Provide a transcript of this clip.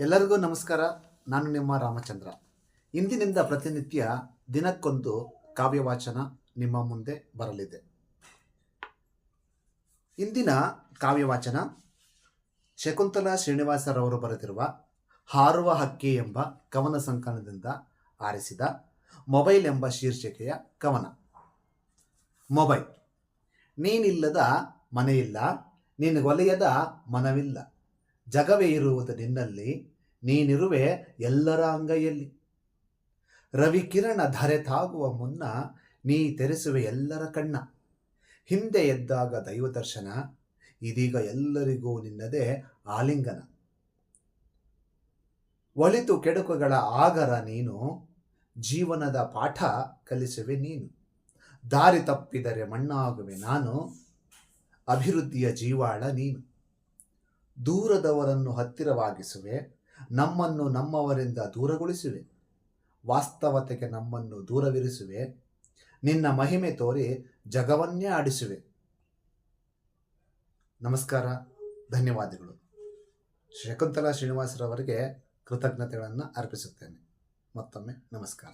ಎಲ್ಲರಿಗೂ ನಮಸ್ಕಾರ. ನಾನು ನಿಮ್ಮ ರಾಮಚಂದ್ರ. ಇಂದಿನಿಂದ ಪ್ರತಿನಿತ್ಯ ದಿನಕ್ಕೊಂದು ಕಾವ್ಯವಾಚನ ನಿಮ್ಮ ಮುಂದೆ ಬರಲಿದೆ. ಇಂದಿನ ಕಾವ್ಯವಾಚನ ಶಕುಂತಲಾ ಶ್ರೀನಿವಾಸರವರು ಬರೆದಿರುವ ಹಾರುವ ಹಕ್ಕಿ ಎಂಬ ಕವನ ಸಂಕಲನದಿಂದ ಆರಿಸಿದ ಮೊಬೈಲ್ ಎಂಬ ಶೀರ್ಷಿಕೆಯ ಕವನ. ಮೊಬೈಲ್. ನೀನಿಲ್ಲದ ಮನೆಯಿಲ್ಲ, ನಿನಗೊಲೆಯದ ಮನವಿಲ್ಲ. ಜಗವೇ ಇರುವುದು ನಿನ್ನಲ್ಲಿ, ನೀನಿರುವೆ ಎಲ್ಲರ ಅಂಗೈಯಲ್ಲಿ. ರವಿಕಿರಣ ಧರೆ ತಾಗುವ ಮುನ್ನ ನೀ ತೆರೆಸುವೆ ಎಲ್ಲರ ಕಣ್ಣ. ಹಿಂದೆ ಎದ್ದಾಗ ದೈವದರ್ಶನ, ಇದೀಗ ಎಲ್ಲರಿಗೂ ನಿನ್ನದೇ ಆಲಿಂಗನ. ಒಳಿತು ಕೆಡುಕುಗಳ ಆಗರ ನೀನು, ಜೀವನದ ಪಾಠ ಕಲಿಸುವೆ ನೀನು. ದಾರಿ ತಪ್ಪಿದರೆ ಮಣ್ಣಾಗುವೆ ನಾನು, ಅಭಿವೃದ್ಧಿಯ ಜೀವಾಳ ನೀನು. ದೂರದವರನ್ನು ಹತ್ತಿರವಾಗಿಸುವೆ, ನಮ್ಮನ್ನು ನಮ್ಮವರಿಂದ ದೂರಗೊಳಿಸುವೆ. ವಾಸ್ತವತೆಗೆ ನಮ್ಮನ್ನು ದೂರವಿರಿಸುವೆ, ನಿನ್ನ ಮಹಿಮೆ ತೋರಿ ಜಗವನ್ನೇ ಆಡಿಸುವೆ. ನಮಸ್ಕಾರ, ಧನ್ಯವಾದಗಳು. ಶಕುಂತಲಾ ಶ್ರೀನಿವಾಸರವರಿಗೆ ಕೃತಜ್ಞತೆಗಳನ್ನು ಅರ್ಪಿಸುತ್ತೇನೆ. ಮತ್ತೊಮ್ಮೆ ನಮಸ್ಕಾರ.